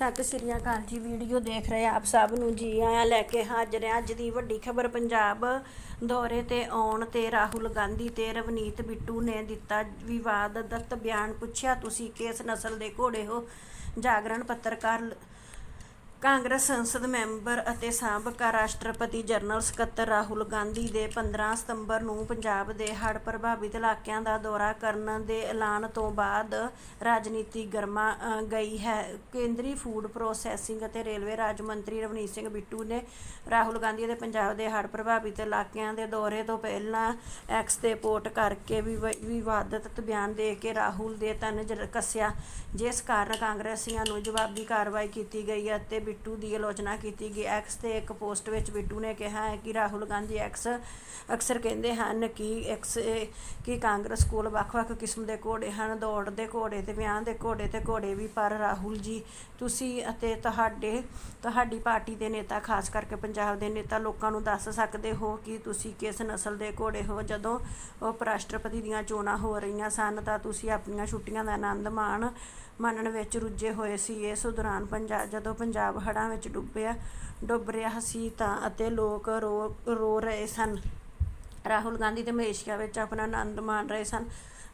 ਸਤਿ ਸ੍ਰੀ ਅਕਾਲ ਜੀ ਵੀਡੀਓ ਦੇਖ ਰਹੇ ਆਪ ਸਭ ਨੂੰ। ਜੀ ਆਇਆਂ ਲੈ ਕੇ ਹਾਜ਼ਰ ਹਾਂ। ਅੱਜ ਦੀ ਵੱਡੀ ਖਬਰ ਪੰਜਾਬ ਦੌਰੇ ਤੇ ਆਉਣ ਤੇ ਰਾਹੁਲ ਗਾਂਧੀ ਤੇ ਰਵਨੀਤ ਬਿੱਟੂ ਨੇ ਦਿੱਤਾ ਵਿਵਾਦ ਵਿਵਾਦਤ ਬਿਆਨ। ਪੁੱਛਿਆ, ਤੁਸੀਂ ਕਿਸ ਨਸਲ ਦੇ ਘੋੜੇ ਹੋ? ਜਾਗਰਣ ਪੱਤਰਕਾਰ ਕਾਂਗਰਸ ਸੰਸਦ ਮੈਂਬਰ ਅਤੇ ਸਾਬਕਾ ਰਾਸ਼ਟਰਪਤੀ ਜਨਰਲ ਸਕੱਤਰ ਰਾਹੁਲ ਗਾਂਧੀ ਦੇ 15 ਸਤੰਬਰ ਨੂੰ ਪੰਜਾਬ ਦੇ ਹੜ੍ਹ ਪ੍ਰਭਾਵਿਤ ਇਲਾਕਿਆਂ ਦਾ ਦੌਰਾ ਕਰਨ ਦੇ ਐਲਾਨ ਤੋਂ ਬਾਅਦ ਰਾਜਨੀਤੀ ਗਰਮਾ ਗਈ ਹੈ। ਕੇਂਦਰੀ ਫੂਡ ਪ੍ਰੋਸੈਸਿੰਗ ਅਤੇ ਰੇਲਵੇ ਰਾਜ ਮੰਤਰੀ ਰਵਨੀਤ ਸਿੰਘ ਬਿੱਟੂ ਨੇ ਰਾਹੁਲ ਗਾਂਧੀ ਦੇ ਪੰਜਾਬ ਦੇ ਹੜ੍ਹ ਪ੍ਰਭਾਵਿਤ ਇਲਾਕਿਆਂ ਦੇ ਦੌਰੇ ਤੋਂ ਪਹਿਲਾਂ ਐਕਸ ਤੇ ਪੋਸਟ ਕਰਕੇ ਵਿਵਾਦਤ ਬਿਆਨ ਦੇ ਕੇ ਰਾਹੁਲ ਦੇ ਤਨਜ ਕੱਸਿਆ। ਜਿਸ ਕਾਰਨ ਕਾਂਗਰਸੀਆਂ ਨੂੰ ਜਵਾਬੀ ਕਾਰਵਾਈ ਕੀਤੀ ਗਈ ਅਤੇ ਬਿੱਟੂ ਦੀ ਆਲੋਚਨਾ ਕੀਤੀ ਗਈ। ਐਕਸ ਤੇ ਇੱਕ ਪੋਸਟ ਵਿੱਚ ਬਿੱਟੂ ਨੇ ਕਿਹਾ ਹੈ ਕਿ ਰਾਹੁਲ ਗਾਂਧੀ ਐਕਸ ਅਕਸਰ ਕਹਿੰਦੇ ਹਨ ਕਿ ਐਕਸ ਕਿ ਕਾਂਗਰਸ ਕੋਲ ਵੱਖ-ਵੱਖ ਕਿਸਮ ਦੇ ਘੋੜੇ ਹਨ, ਦੌੜ ਦੇ ਘੋੜੇ ਤੇ ਵਿਆਹ ਦੇ ਘੋੜੇ ਤੇ ਘੋੜੇ ਵੀ। ਪਰ ਰਾਹੁਲ ਜੀ, ਤੁਸੀਂ ਅਤੇ ਤੁਹਾਡੇ, ਤੁਹਾਡੀ ਪਾਰਟੀ ਦੇ ਨੇਤਾ, ਖਾਸ ਕਰਕੇ ਪੰਜਾਬ ਦੇ ਨੇਤਾ, ਲੋਕਾਂ ਨੂੰ ਦੱਸ ਸਕਦੇ ਹੋ ਕਿ ਤੁਸੀਂ ਕਿਸ ਨਸਲ ਦੇ ਘੋੜੇ ਹੋ? ਜਦੋਂ ਉਪ ਰਾਸ਼ਟਰਪਤੀ ਦੀਆਂ ਚੋਣਾਂ ਹੋ ਰਹੀਆਂ ਸਨ, ਤਾਂ ਤੁਸੀਂ ਆਪਣੀਆਂ ਛੁੱਟੀਆਂ ਦਾ ਆਨੰਦ ਮਾਣ ਮਾਣਨ ਵਿੱਚ ਰੁੱਝੇ ਹੋਏ ਸੀ। ਇਸ ਦੌਰਾਨ ਪੰਜਾਬ ਜਦੋਂ ਪੰਜਾਬ ਹੜ੍ਹਾਂ ਵਿੱਚ ਡੁੱਬਿਆ, ਡੁੱਬ ਰਿਹਾ ਸੀ ਤਾਂ ਅਤੇ ਲੋਕ ਰੋ ਰੋ ਰਹੇ ਸਨ। ਰਾਹੁਲ ਗਾਂਧੀ ਤੇ ਮਲੇਸ਼ੀਆ ਵਿੱਚ ਆਪਣਾ ਆਨੰਦ ਮਾਣ ਰਹੇ ਸਨ।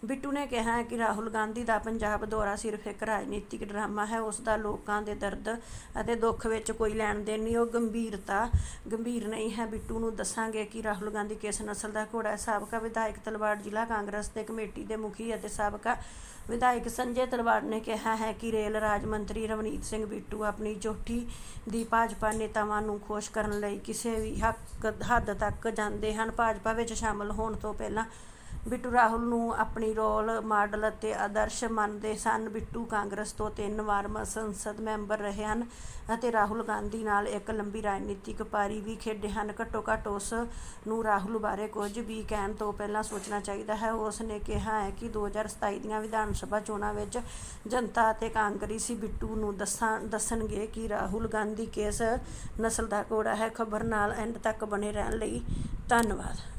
ਬਿੱਟੂ ਨੇ ਕਿਹਾ ਹੈ ਕਿ ਰਾਹੁਲ ਗਾਂਧੀ ਦਾ ਪੰਜਾਬ ਦੌਰਾ ਸਿਰਫ ਇੱਕ ਰਾਜਨੀਤਿਕ ਡਰਾਮਾ ਹੈ, ਉਸ ਦਾ ਲੋਕਾਂ ਦੇ ਦਰਦ ਅਤੇ ਦੁੱਖ ਵਿੱਚ ਕੋਈ ਲੈਣ ਦੇਣ ਨਹੀਂ, ਉਹ ਗੰਭੀਰਤਾ, ਗੰਭੀਰ ਨਹੀਂ ਹੈ। ਬਿੱਟੂ ਨੂੰ ਦੱਸਾਂਗੇ ਕਿ ਰਾਹੁਲ ਗਾਂਧੀ ਕਿਸ ਨਸਲ ਦਾ ਘੋੜਾ ਹੈ। ਸਾਬਕਾ ਵਿਧਾਇਕ ਤਲਵਾੜ ਜ਼ਿਲ੍ਹਾ ਕਾਂਗਰਸ ਦੇ ਕਮੇਟੀ ਦੇ ਮੁਖੀ ਅਤੇ ਸਾਬਕਾ ਵਿਧਾਇਕ ਸੰਜੇ ਤਲਵਾੜ ਨੇ ਕਿਹਾ ਹੈ ਕਿ ਰੇਲ ਰਾਜ ਮੰਤਰੀ ਰਵਨੀਤ ਸਿੰਘ ਬਿੱਟੂ ਆਪਣੀ ਚੋਟੀ ਦੀ ਭਾਜਪਾ ਨੇਤਾਵਾਂ ਨੂੰ ਖੁਸ਼ ਕਰਨ ਲਈ ਕਿਸੇ ਵੀ ਹੱਕ, ਹੱਦ ਤੱਕ ਜਾਂਦੇ ਹਨ। ਭਾਜਪਾ ਵਿੱਚ ਸ਼ਾਮਲ ਹੋਣ ਤੋਂ ਪਹਿਲਾਂ ਬਿੱਟੂ ਰਾਹੁਲ ਨੂੰ ਆਪਣੀ ਰੋਲ ਮਾਡਲ ਅਤੇ ਆਦਰਸ਼ ਮੰਨਦੇ ਸਨ। ਬਿੱਟੂ ਕਾਂਗਰਸ ਤੋਂ ਤਿੰਨ ਵਾਰ ਸੰਸਦ ਮੈਂਬਰ ਰਹੇ ਹਨ ਅਤੇ ਰਾਹੁਲ ਗਾਂਧੀ ਨਾਲ ਇੱਕ ਲੰਬੀ ਰਾਜਨੀਤਿਕ ਪਾਰੀ ਵੀ ਖੇਡੇ ਹਨ। ਘੱਟੋ ਘੱਟ ਉਸ ਨੂੰ ਰਾਹੁਲ ਬਾਰੇ ਕੁਝ ਵੀ ਕਹਿਣ ਤੋਂ ਪਹਿਲਾਂ ਸੋਚਣਾ ਚਾਹੀਦਾ ਹੈ। ਉਸ ਨੇ ਕਿਹਾ ਹੈ ਕਿ 2027 ਦੀਆਂ ਵਿਧਾਨ ਸਭਾ ਚੋਣਾਂ ਵਿੱਚ ਜਨਤਾ ਅਤੇ ਕਾਂਗਰਸੀ ਬਿੱਟੂ ਨੂੰ ਦੱਸਾਂ, ਦੱਸਣਗੇ ਕਿ ਰਾਹੁਲ ਗਾਂਧੀ ਕਿਸ ਨਸਲ ਦਾ ਘੋੜਾ ਹੈ। ਖਬਰ ਨਾਲ ਐਂਡ ਤੱਕ ਬਣੇ ਰਹਿਣ ਲਈ ਧੰਨਵਾਦ।